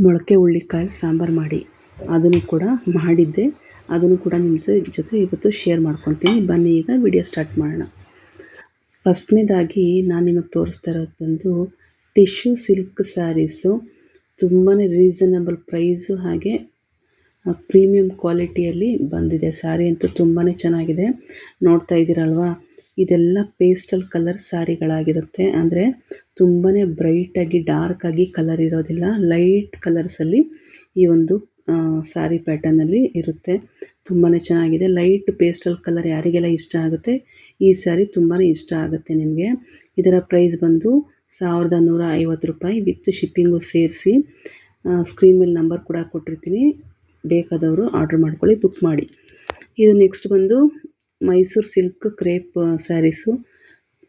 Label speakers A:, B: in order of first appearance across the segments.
A: ಮೊಳಕೆ ಹುಳ್ಳಿಕಾಳು ಸಾಂಬಾರು ಮಾಡಿ. ಅದನ್ನು ಕೂಡ ಮಾಡಿದ್ದೆ. ಅದನ್ನು ಕೂಡ ನಿಮ್ಮ ಜೊತೆ ಇವತ್ತು ಶೇರ್ ಮಾಡ್ಕೊತೀನಿ. ಬನ್ನಿ ಈಗ ವಿಡಿಯೋ ಸ್ಟಾರ್ಟ್ ಮಾಡೋಣ. ಫಸ್ಟ್ನೇದಾಗಿ ನಾನು ನಿಮಗೆ ತೋರಿಸ್ತಾ ಇರೋದು ಬಂದು ಟಿಶ್ಯೂ ಸಿಲ್ಕ್ ಸ್ಯಾರೀಸು ತುಂಬಾ ರೀಸನಬಲ್ ಪ್ರೈಸು ಹಾಗೆ ಪ್ರೀಮಿಯಂ ಕ್ವಾಲಿಟಿಯಲ್ಲಿ ಬಂದಿದೆ. ಸ್ಯಾರಿ ಅಂತೂ ತುಂಬಾ ಚೆನ್ನಾಗಿದೆ. ನೋಡ್ತಾ ಇದ್ದೀರಲ್ವಾ? ಇದೆಲ್ಲ ಪೇಸ್ಟಲ್ ಕಲರ್ ಸ್ಯಾರಿಗಳಾಗಿರುತ್ತೆ. ಅಂದರೆ ತುಂಬಾ ಬ್ರೈಟಾಗಿ ಆಗಿ ಕಲರ್ ಇರೋದಿಲ್ಲ. ಲೈಟ್ ಕಲರ್ಸಲ್ಲಿ ಈ ಒಂದು ಸ್ಯಾರಿ ಪ್ಯಾಟರ್ನಲ್ಲಿ ಇರುತ್ತೆ. ತುಂಬಾ ಚೆನ್ನಾಗಿದೆ. ಲೈಟ್ ಪೇಸ್ಟಲ್ ಕಲರ್ ಯಾರಿಗೆಲ್ಲ ಇಷ್ಟ ಆಗುತ್ತೆ, ಈ ಸ್ಯಾರಿ ತುಂಬಾ ಇಷ್ಟ ಆಗುತ್ತೆ ನಿಮಗೆ. ಇದರ ಪ್ರೈಸ್ ಬಂದು ಸಾವಿರದ ನೂರ ಐವತ್ತು ರೂಪಾಯಿ ವಿತ್ ಶಿಪ್ಪಿಂಗು ಸೇರಿಸಿ ಸ್ಕ್ರೀನ್ ಮೇಲೆ ನಂಬರ್ ಕೂಡ ಕೊಟ್ಟಿರ್ತೀನಿ. ಬೇಕಾದವರು ಆರ್ಡ್ರ್ ಮಾಡ್ಕೊಳ್ಳಿ, ಬುಕ್ ಮಾಡಿ. ಇದು ನೆಕ್ಸ್ಟ್ ಬಂದು ಮೈಸೂರು ಸಿಲ್ಕ್ ಕ್ರೇಪ್ ಸ್ಯಾರೀಸು.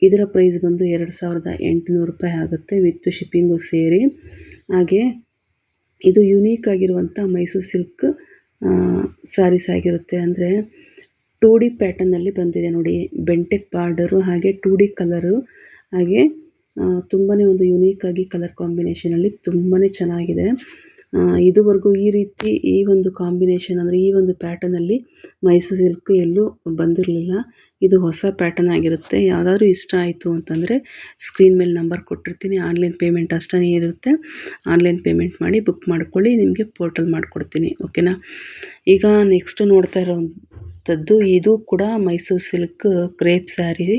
A: ಇದರ ಪ್ರೈಸ್ ಬಂದು ಎರಡು ಸಾವಿರದ ಎಂಟುನೂರು ರೂಪಾಯಿ ಆಗುತ್ತೆ ವಿತ್ ಶಿಪ್ಪಿಂಗು ಸೇರಿ. ಹಾಗೆ ಇದು ಯುನೀಕ್ ಆಗಿರುವಂಥ ಮೈಸೂರು ಸಿಲ್ಕ್ ಸ್ಯಾರೀಸ್ ಆಗಿರುತ್ತೆ. ಅಂದರೆ ಟೂ ಡಿ ಪ್ಯಾಟರ್ನಲ್ಲಿ ಬಂದಿದೆ ನೋಡಿ, ಬೆಂಟೆಕ್ ಬಾರ್ಡರು ಹಾಗೆ ಟೂ ಡಿ ಕಲರು. ಹಾಗೆ ತುಂಬಾ ಒಂದು ಯುನೀಕಾಗಿ ಕಲರ್ ಕಾಂಬಿನೇಷನಲ್ಲಿ ತುಂಬಾ ಚೆನ್ನಾಗಿದೆ. ಇದುವರೆಗೂ ಈ ರೀತಿ ಈ ಒಂದು ಕಾಂಬಿನೇಷನ್ ಅಂದರೆ ಈ ಒಂದು ಪ್ಯಾಟರ್ನಲ್ಲಿ ಮೈಸೂರು ಸಿಲ್ಕ್ ಎಲ್ಲೂ ಬಂದಿರಲಿಲ್ಲ. ಇದು ಹೊಸ ಪ್ಯಾಟರ್ನ್ ಆಗಿರುತ್ತೆ. ಯಾವುದಾದ್ರೂ ಇಷ್ಟ ಆಯಿತು ಅಂತಂದರೆ ಸ್ಕ್ರೀನ್ ಮೇಲೆ ನಂಬರ್ ಕೊಟ್ಟಿರ್ತೀನಿ. ಆನ್ಲೈನ್ ಪೇಮೆಂಟ್ ಅಷ್ಟೇ ಇರುತ್ತೆ. ಆನ್ಲೈನ್ ಪೇಮೆಂಟ್ ಮಾಡಿ ಬುಕ್ ಮಾಡ್ಕೊಳ್ಳಿ. ನಿಮಗೆ ಪೋರ್ಟಲ್ ಮಾಡಿಕೊಡ್ತೀನಿ. ಓಕೆನಾ ಈಗ ನೆಕ್ಸ್ಟ್ ನೋಡ್ತಾ ಇರೋವಂಥದ್ದು ಇದು ಕೂಡ ಮೈಸೂರು ಸಿಲ್ಕ್ ಕ್ರೇಪ್ ಸ್ಯಾರಿ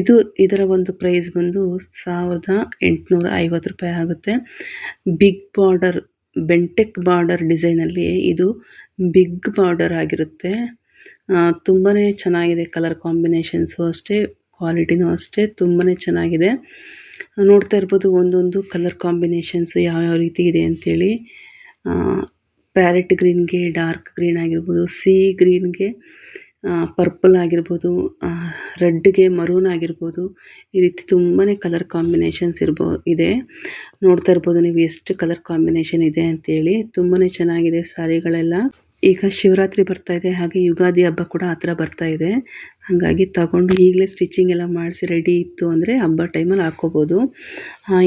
A: ಇದು ಇದರ ಒಂದು ಪ್ರೈಸ್ ಬಂದು ಸಾವಿರದ ಎಂಟುನೂರ ಐವತ್ತು ರೂಪಾಯಿ ಆಗುತ್ತೆ. ಬಿಗ್ ಬಾರ್ಡರ್ ಬೆಂಟೆಕ್ ಬಾರ್ಡರ್ ಡಿಸೈನಲ್ಲಿ ಇದು ಬಿಗ್ ಬಾರ್ಡರ್ ಆಗಿರುತ್ತೆ. ತುಂಬಾ ಚೆನ್ನಾಗಿದೆ ಕಲರ್ ಕಾಂಬಿನೇಷನ್ಸು ಅಷ್ಟೇ ಕ್ವಾಲಿಟಿನೂ ಅಷ್ಟೇ ತುಂಬಾ ಚೆನ್ನಾಗಿದೆ. ನೋಡ್ತಾ ಇರ್ಬೋದು ಒಂದೊಂದು ಕಲರ್ ಕಾಂಬಿನೇಷನ್ಸು ಯಾವ್ಯಾವ ರೀತಿ ಇದೆ ಅಂಥೇಳಿ ಪ್ಯಾರೆಟ್ ಗ್ರೀನ್ಗೆ ಡಾರ್ಕ್ ಗ್ರೀನ್ ಆಗಿರ್ಬೋದು ಸಿ ಗ್ರೀನ್ಗೆ ಪರ್ಪಲ್ ಆಗಿರ್ಬೋದು ರೆಡ್ಗೆ ಮರೂನ್ ಆಗಿರ್ಬೋದು, ಈ ರೀತಿ ತುಂಬಾನೇ ಕಲರ್ ಕಾಂಬಿನೇಷನ್ಸ್ ಇರ್ಬೋ, ಇದೆ. ನೋಡ್ತಾ ಇರ್ಬೋದು ನೀವು ಎಷ್ಟು ಕಲರ್ ಕಾಂಬಿನೇಷನ್ ಇದೆ ಅಂತೇಳಿ. ತುಂಬಾನೇ ಚೆನ್ನಾಗಿದೆ ಸ್ಯಾರಿಗಳೆಲ್ಲ ಈಗ ಶಿವರಾತ್ರಿ ಬರ್ತಾ ಇದೆ, ಹಾಗೆ ಯುಗಾದಿ ಹಬ್ಬ ಕೂಡ ಹತ್ರ ಬರ್ತಾ ಇದೆ. ಹಾಗಾಗಿ ತಗೊಂಡು ಈಗಲೇ ಸ್ಟಿಚಿಂಗ್ ಎಲ್ಲ ಮಾಡಿಸಿ ರೆಡಿ ಇತ್ತು ಅಂದರೆ ಹಬ್ಬ ಟೈಮಲ್ಲಿ ಹಾಕ್ಕೋಬೋದು.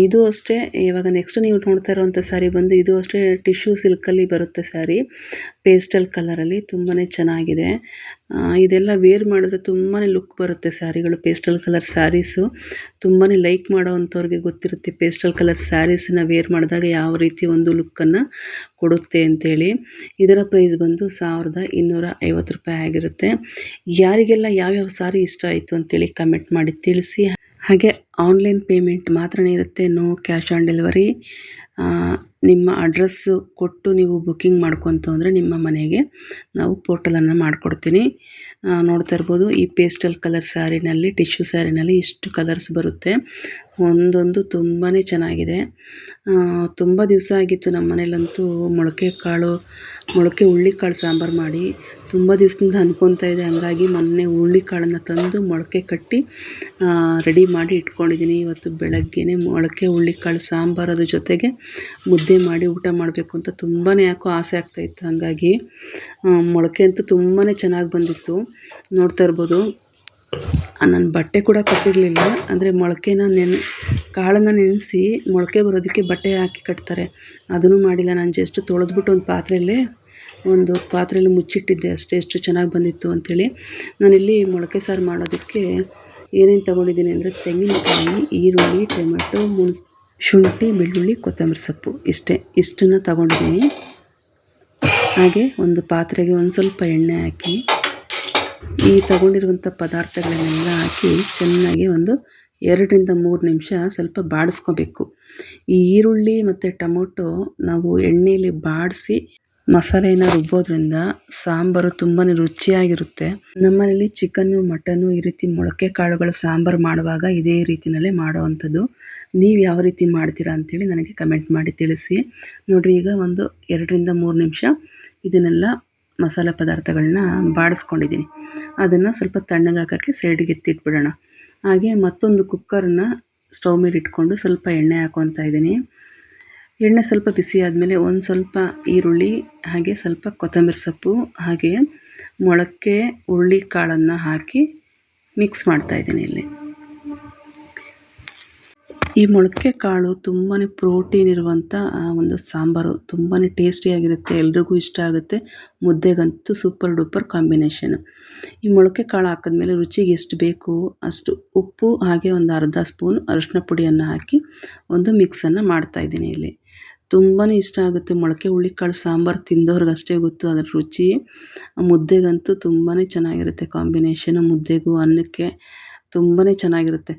A: ಇದು ಅಷ್ಟೇ, ಇವಾಗ ನೆಕ್ಸ್ಟ್ ನೀವು ನೋಡ್ತಾ ಇರೋವಂಥ ಸ್ಯಾರಿ ಬಂದು ಇದು ಅಷ್ಟೇ ಟಿಶ್ಯೂ ಸಿಲ್ಕಲ್ಲಿ ಬರುತ್ತೆ ಸ್ಯಾರಿ ಪೇಸ್ಟಲ್ ಕಲರಲ್ಲಿ ತುಂಬಾ ಚೆನ್ನಾಗಿದೆ. ಇದೆಲ್ಲ ವೇರ್ ಮಾಡಿದ್ರೆ ತುಂಬಾ ಲುಕ್ ಬರುತ್ತೆ ಸ್ಯಾರಿಗಳು ಪೇಸ್ಟಲ್ ಕಲರ್ ಸ್ಯಾರೀಸು ತುಂಬಾ ಲೈಕ್ ಮಾಡೋ ಅಂಥವ್ರಿಗೆ ಗೊತ್ತಿರುತ್ತೆ ಪೇಸ್ಟಲ್ ಕಲರ್ ಸ್ಯಾರೀಸನ್ನ ವೇರ್ ಮಾಡಿದಾಗ ಯಾವ ರೀತಿ ಒಂದು ಲುಕ್ಕನ್ನು ಕೊಡುತ್ತೆ ಅಂತೇಳಿ. ಇದರ ಪ್ರೈಸ್ ಬಂದು ಸಾವಿರದ ಇನ್ನೂರ ಐವತ್ತು ರೂಪಾಯಿ ಆಗಿರುತ್ತೆ. ಯಾರಿಗೆಲ್ಲ ಯಾವ್ಯಾವ ಸಾರಿ ಇಷ್ಟ ಆಯಿತು ಅಂತೇಳಿ ಕಮೆಂಟ್ ಮಾಡಿ ತಿಳಿಸಿ. ಹಾಗೆ ಆನ್ಲೈನ್ ಪೇಮೆಂಟ್ ಮಾತ್ರ ಇರುತ್ತೆ ನೋ ಕ್ಯಾಶ್ ಆನ್ ಡೆಲಿವರಿ ನಿಮ್ಮ ಅಡ್ರೆಸ್ಸು ಕೊಟ್ಟು ನೀವು ಬುಕ್ಕಿಂಗ್ ಮಾಡ್ಕೊತು ಅಂದರೆ ನಿಮ್ಮ ಮನೆಗೆ ನಾವು ಪೋರ್ಟಲನ್ನು ಮಾಡಿಕೊಡ್ತೀನಿ. ನೋಡ್ತಾ ಇರ್ಬೋದು. ಈ ಪೇಸ್ಟಲ್ ಕಲರ್ ಸ್ಯಾರಿನಲ್ಲಿ ಟಿಶ್ಯೂ ಸ್ಯಾರಿನಲ್ಲಿ ಇಷ್ಟು ಕಲರ್ಸ್ ಬರುತ್ತೆ. ಒಂದೊಂದು ತುಂಬಾ ಚೆನ್ನಾಗಿದೆ. ತುಂಬ ದಿವಸ ಆಗಿತ್ತು ನಮ್ಮ ಮನೇಲಂತೂ ಮೊಳಕೆ ಕಾಳು, ಮೊಳಕೆ ಹುಳ್ಳಿಕಾಳು ಸಾಂಬಾರು ಮಾಡಿ. ತುಂಬ ದಿವಸದಿಂದ ಅನ್ಕೊತಾ ಇದೆ. ಹಂಗಾಗಿ ಮೊನ್ನೆ ಹುಳ್ಳಿಕಾಳನ್ನು ತಂದು ಮೊಳಕೆ ಕಟ್ಟಿ ರೆಡಿ ಮಾಡಿ ಇಟ್ಕೊಂಡಿದ್ದೀನಿ. ಇವತ್ತು ಬೆಳಗ್ಗೆನೇ ಮೊಳಕೆ ಹುಳ್ಳಿಕಾಳು ಸಾಂಬಾರು ಅದ್ರ ಜೊತೆಗೆ ಮುದ್ದೆ ಮಾಡಿ ಊಟ ಮಾಡಬೇಕು ಅಂತ ತುಂಬಾ ಯಾಕೋ ಆಸೆ ಆಗ್ತಾಯಿತ್ತು ಹಾಗಾಗಿ ಮೊಳಕೆ ಅಂತೂ ತುಂಬಾ ಚೆನ್ನಾಗಿ ಬಂದಿತ್ತು. ನೋಡ್ತಾ ಇರ್ಬೋದು. ನನ್ನ ಬಟ್ಟೆ ಕೂಡ ಕಟ್ಟಿರಲಿಲ್ಲ. ಅಂದರೆ ಮೊಳಕೆನ ನೆನೆ, ಕಾಳನ್ನು ನೆನೆಸಿ ಮೊಳಕೆ ಬರೋದಕ್ಕೆ ಬಟ್ಟೆ ಹಾಕಿ ಕಟ್ತಾರೆ. ಅದನ್ನು ಮಾಡಿಲ್ಲ. ನಾನು ಜಸ್ಟ್ ತೊಳೆದ್ಬಿಟ್ಟು ಒಂದು ಪಾತ್ರೆಯಲ್ಲೇ, ಒಂದು ಪಾತ್ರೆಯಲ್ಲಿ ಮುಚ್ಚಿಟ್ಟಿದ್ದೆ ಅಷ್ಟೇ. ಎಷ್ಟು ಚೆನ್ನಾಗಿ ಬಂದಿತ್ತು ಅಂಥೇಳಿ ನಾನಿಲ್ಲಿ ಮೊಳಕೆ ಸಾರು ಮಾಡೋದಕ್ಕೆ ಏನೇನು ತೊಗೊಂಡಿದ್ದೀನಿ ಅಂದರೆ ತೆಂಗಿನಕಾಯಿ, ಈರುಳ್ಳಿ, ಟೊಮೆಟೊ ಮುಣ್ ಶುಂಠಿ, ಬೆಳ್ಳುಳ್ಳಿ, ಕೊತ್ತಂಬರಿ ಸೊಪ್ಪು ಇಷ್ಟೇ. ಇಷ್ಟನ್ನು ತಗೊಂಡಿದ್ದೀನಿ. ಹಾಗೆ ಒಂದು ಪಾತ್ರೆಗೆ ಒಂದು ಸ್ವಲ್ಪ ಎಣ್ಣೆ ಹಾಕಿ ಈ ತಗೊಂಡಿರುವಂಥ ಪದಾರ್ಥಗಳನ್ನೆಲ್ಲ ಹಾಕಿ ಚೆನ್ನಾಗಿ ಒಂದು ಎರಡರಿಂದ ಮೂರು ನಿಮಿಷ ಸ್ವಲ್ಪ ಬಾಡಿಸ್ಕೋಬೇಕು. ಈ ಈರುಳ್ಳಿ ಮತ್ತು ಟೊಮೊಟೊ ನಾವು ಎಣ್ಣೆಯಲ್ಲಿ ಬಾಡಿಸಿ ಮಸಾಲೆಯನ್ನು ರುಬ್ಬೋದ್ರಿಂದ ಸಾಂಬಾರು ತುಂಬಾ ರುಚಿಯಾಗಿರುತ್ತೆ. ನಮ್ಮನೇಲಿ ಚಿಕನ್ನು, ಮಟನ್ನು ಈ ರೀತಿ ಮೊಳಕೆ ಕಾಳುಗಳ ಸಾಂಬಾರು ಮಾಡುವಾಗ ಇದೇ ರೀತಿಯಲ್ಲೇ ಮಾಡೋವಂಥದ್ದು. ನೀವು ಯಾವ ರೀತಿ ಮಾಡ್ತೀರಾ ಅಂಥೇಳಿ ನನಗೆ ಕಮೆಂಟ್ ಮಾಡಿ ತಿಳಿಸಿ. ನೋಡಿರಿ, ಈಗ ಒಂದು ಎರಡರಿಂದ ಮೂರು ನಿಮಿಷ ಇದನ್ನೆಲ್ಲ ಮಸಾಲೆ ಪದಾರ್ಥಗಳನ್ನ ಬಾಡಿಸ್ಕೊಂಡಿದ್ದೀನಿ. ಅದನ್ನು ಸ್ವಲ್ಪ ತಣ್ಣಗೆ ಹಾಕೋಕ್ಕೆ ಸೈಡಿಗೆ ಎತ್ತಿಟ್ಬಿಡೋಣ. ಹಾಗೆ ಮತ್ತೊಂದು ಕುಕ್ಕರನ್ನ ಸ್ಟವ್ ಮೇಲೆ ಇಟ್ಕೊಂಡು ಸ್ವಲ್ಪ ಎಣ್ಣೆ ಹಾಕೊತಾ ಇದ್ದೀನಿ. ಎಣ್ಣೆ ಸ್ವಲ್ಪ ಬಿಸಿ ಆದಮೇಲೆ ಒಂದು ಸ್ವಲ್ಪ ಈರುಳ್ಳಿ, ಹಾಗೆ ಸ್ವಲ್ಪ ಕೊತ್ತಂಬರಿ ಸೊಪ್ಪು, ಹಾಗೆ ಮೊಳಕೆ ಹುರುಳಿ ಕಾಳನ್ನು ಹಾಕಿ ಮಿಕ್ಸ್ ಮಾಡ್ತಾಯಿದ್ದೀನಿ ಇಲ್ಲಿ. ಈ ಮೊಳಕೆ ಕಾಳು ತುಂಬಾ ಪ್ರೋಟೀನ್ ಇರುವಂಥ ಒಂದು ಸಾಂಬಾರು. ತುಂಬಾ ಟೇಸ್ಟಿಯಾಗಿರುತ್ತೆ ಎಲ್ರಿಗೂ ಇಷ್ಟ ಆಗುತ್ತೆ. ಮುದ್ದೆಗಂತೂ ಸೂಪರ್ ಡೂಪರ್ ಕಾಂಬಿನೇಷನ್. ಈ ಮೊಳಕೆ ಕಾಳು ಹಾಕಿದ್ಮೇಲೆ ರುಚಿಗೆ ಎಷ್ಟು ಬೇಕು, ಅಷ್ಟು ಉಪ್ಪು, ಹಾಗೆ ಒಂದು ಅರ್ಧ ಸ್ಪೂನ್ ಅರಿಶಿನ ಪುಡಿಯನ್ನು ಹಾಕಿ ಒಂದು ಮಿಕ್ಸನ್ನು ಮಾಡ್ತಾಯಿದ್ದೀನಿ ಇಲ್ಲಿ. ತುಂಬಾ ಇಷ್ಟ ಆಗುತ್ತೆ ಮೊಳಕೆ ಹುಳ್ಳಿಕಾಳು ಸಾಂಬಾರು ತಿಂದವ್ರಿಗಷ್ಟೇ ಗೊತ್ತು, ಅದರ ರುಚಿ. ಮುದ್ದೆಗಂತೂ ತುಂಬಾ ಚೆನ್ನಾಗಿರುತ್ತೆ ಕಾಂಬಿನೇಷನ್, ಮುದ್ದೆಗೂ ಅನ್ನಕ್ಕೆ ತುಂಬಾ ಚೆನ್ನಾಗಿರುತ್ತೆ.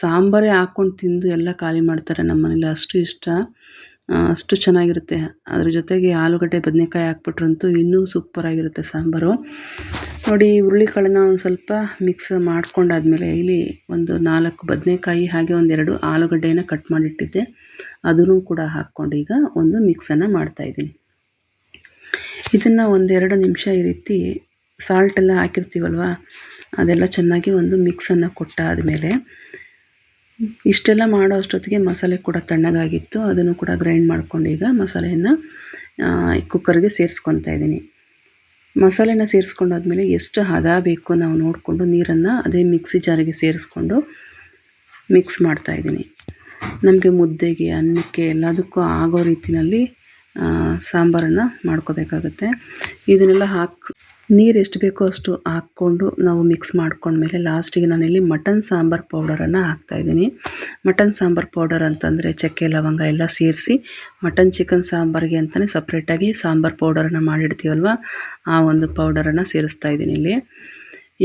A: ಸಾಂಬಾರೇ ಹಾಕ್ಕೊಂಡು ತಿಂದು ಎಲ್ಲ ಖಾಲಿ ಮಾಡ್ತಾರೆ ನಮ್ಮ ಮನೇಲಿ. ಅಷ್ಟು ಇಷ್ಟ. ಅಷ್ಟು ಚೆನ್ನಾಗಿರುತ್ತೆ. ಅದ್ರ ಜೊತೆಗೆ ಆಲೂಗಡ್ಡೆ, ಬದನೆಕಾಯಿ ಹಾಕ್ಬಿಟ್ರಂತೂ ಇನ್ನೂ ಸೂಪರಾಗಿರುತ್ತೆ ಸಾಂಬಾರು. ನೋಡಿ, ಹುರುಳಿಕಾಳನ್ನ ಒಂದು ಸ್ವಲ್ಪ ಮಿಕ್ಸ್ ಮಾಡ್ಕೊಂಡಾದ್ಮೇಲೆ ಇಲ್ಲಿ ಒಂದು ನಾಲ್ಕು ಬದನೆಕಾಯಿ ಹಾಗೆ ಒಂದೆರಡು ಆಲೂಗಡ್ಡೆನ ಕಟ್ ಮಾಡಿಟ್ಟಿದ್ದೆ. ಅದನ್ನು ಕೂಡ ಹಾಕ್ಕೊಂಡು ಈಗ ಒಂದು ಮಿಕ್ಸನ್ನು ಮಾಡ್ತಾಯಿದ್ದೀನಿ ಇದನ್ನು ಒಂದೆರಡು ನಿಮಿಷ ಈ ರೀತಿ ಸಾಲ್ಟೆಲ್ಲ ಹಾಕಿರ್ತೀವಲ್ವ, ಅದೆಲ್ಲ ಚೆನ್ನಾಗಿ ಒಂದು ಮಿಕ್ಸನ್ನು ಕೊಟ್ಟಾದಮೇಲೆ ಇಷ್ಟೆಲ್ಲ ಮಾಡೋ ಅಷ್ಟೊತ್ತಿಗೆ ಮಸಾಲೆ ಕೂಡ ತಣ್ಣಗಾಗಿತ್ತು. ಅದನ್ನು ಕೂಡ ಗ್ರೈಂಡ್ ಮಾಡ್ಕೊಂಡು ಈಗ ಮಸಾಲೆಯನ್ನು ಕುಕ್ಕರ್ಗೆ ಸೇರಿಸ್ಕೊತಾ ಇದ್ದೀನಿ. ಮಸಾಲೆನ ಸೇರಿಸ್ಕೊಂಡಾದ್ಮೇಲೆ ಎಷ್ಟು ಹದ ಬೇಕು ನಾವು ನೋಡಿಕೊಂಡು ನೀರನ್ನು ಅದೇ ಮಿಕ್ಸಿ ಜಾರಿಗೆ ಸೇರಿಸ್ಕೊಂಡು ಮಿಕ್ಸ್ ಮಾಡ್ತಾಯಿದ್ದೀನಿ ನಮಗೆ ಮುದ್ದೆಗೆ, ಅನ್ನಕ್ಕೆ ಎಲ್ಲದಕ್ಕೂ ಆಗೋ ರೀತಿಯಲ್ಲಿ ಸಾಂಬಾರನ್ನು ಮಾಡ್ಕೋಬೇಕಾಗುತ್ತೆ. ಇದನ್ನೆಲ್ಲ ಹಾಕಿ, ನೀರು ಎಷ್ಟು ಬೇಕೋ ಅಷ್ಟು ಹಾಕ್ಕೊಂಡು ನಾವು ಮಿಕ್ಸ್ ಮಾಡ್ಕೊಂಡ್ಮೇಲೆ ಲಾಸ್ಟಿಗೆ ನಾನಿಲ್ಲಿ ಮಟನ್ ಸಾಂಬಾರು ಪೌಡರನ್ನು ಹಾಕ್ತಾಯಿದ್ದೀನಿ ಮಟನ್ ಸಾಂಬಾರು ಪೌಡರ್ ಅಂತಂದರೆ ಚಕ್ಕೆ, ಲವಂಗ ಎಲ್ಲ ಸೇರಿಸಿ ಮಟನ್ ಚಿಕನ್ ಸಾಂಬಾರಿಗೆ ಅಂತಲೇ ಸಪ್ರೇಟಾಗಿ ಸಾಂಬಾರು ಪೌಡರನ್ನು ಮಾಡಿಡ್ತೀವಲ್ವ? ಆ ಒಂದು ಪೌಡರನ್ನು ಸೇರಿಸ್ತಾ ಇದ್ದೀನಿ ಇಲ್ಲಿ.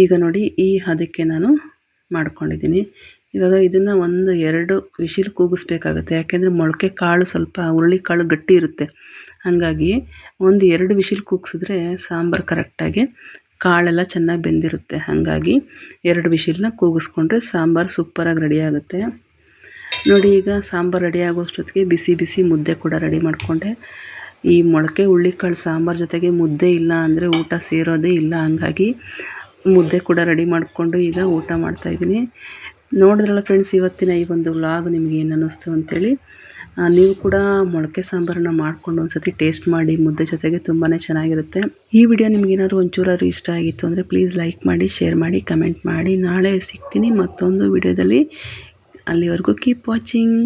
A: ಈಗ ನೋಡಿ ಈ ಹದಕ್ಕೆ ನಾನು ಮಾಡ್ಕೊಂಡಿದ್ದೀನಿ. ಇವಾಗ ಇದನ್ನು ಒಂದು ಎರಡು ವಿಶಿಲ್ ಕೂಗಿಸ್ಬೇಕಾಗತ್ತೆ. ಯಾಕೆಂದರೆ ಮೊಳಕೆ ಕಾಳು ಸ್ವಲ್ಪ ಹುರುಳಿ ಕಾಳು ಗಟ್ಟಿ ಇರುತ್ತೆ. ಹಾಗಾಗಿ ಒಂದು ಎರಡು ವಿಶಿಲ್ ಕೂಗಿಸಿದ್ರೆ ಸಾಂಬಾರು ಕರೆಕ್ಟಾಗಿ ಕಾಳೆಲ್ಲ ಚೆನ್ನಾಗಿ ಬೆಂದಿರುತ್ತೆ. ಹಾಗಾಗಿ ಎರಡು ವಿಶಿಲ್ನ ಕೂಗಿಸ್ಕೊಂಡ್ರೆ ಸಾಂಬಾರು ಸೂಪರಾಗಿ ರೆಡಿ ಆಗುತ್ತೆ. ನೋಡಿ, ಈಗ ಸಾಂಬಾರು ರೆಡಿ ಆಗೋಷ್ಟೊತ್ತಿಗೆ ಬಿಸಿ ಬಿಸಿ ಮುದ್ದೆ ಕೂಡ ರೆಡಿ ಮಾಡಿಕೊಂಡೆ. ಈ ಮೊಳಕೆ ಹುಳ್ಳಿಕಾಳು ಸಾಂಬಾರು ಜೊತೆಗೆ ಮುದ್ದೆ ಇಲ್ಲ ಅಂದರೆ ಊಟ ಸೇರೋದೇ ಇಲ್ಲ. ಹಂಗಾಗಿ ಮುದ್ದೆ ಕೂಡ ರೆಡಿ ಮಾಡಿಕೊಂಡು ಈಗ ಊಟ ಮಾಡ್ತಾಯಿದ್ದೀನಿ ನೋಡಿದ್ರಲ್ಲ ಫ್ರೆಂಡ್ಸ್ ಇವತ್ತಿನ ಈ ಒಂದು ವ್ಲಾಗ್ ನಿಮಗೆ ಏನು ಅನ್ನಿಸ್ತು ಅಂತೇಳಿ ನೀವು ಕೂಡ ಮೊಳಕೆ ಸಾಂಬಾರನ್ನ ಮಾಡ್ಕೊಂಡು ಒಂದ್ಸತಿ ಟೇಸ್ಟ್ ಮಾಡಿ, ಮುದ್ದೆ ಜೊತೆಗೆ ತುಂಬಾ ಚೆನ್ನಾಗಿರುತ್ತೆ. ಈ ವಿಡಿಯೋ ನಿಮಗೇನಾದ್ರು ಒಂಚೂರಾದ್ರು ಇಷ್ಟ ಆಗಿತ್ತು ಅಂದರೆ ಪ್ಲೀಸ್ ಲೈಕ್ ಮಾಡಿ ಶೇರ್ ಮಾಡಿ ಕಮೆಂಟ್ ಮಾಡಿ. ನಾಳೆ ಸಿಗ್ತೀನಿ ಮತ್ತೊಂದು ವಿಡಿಯೋದಲ್ಲಿ ಅಲ್ಲಿವರೆಗೂ ಕೀಪ್ ವಾಚಿಂಗ್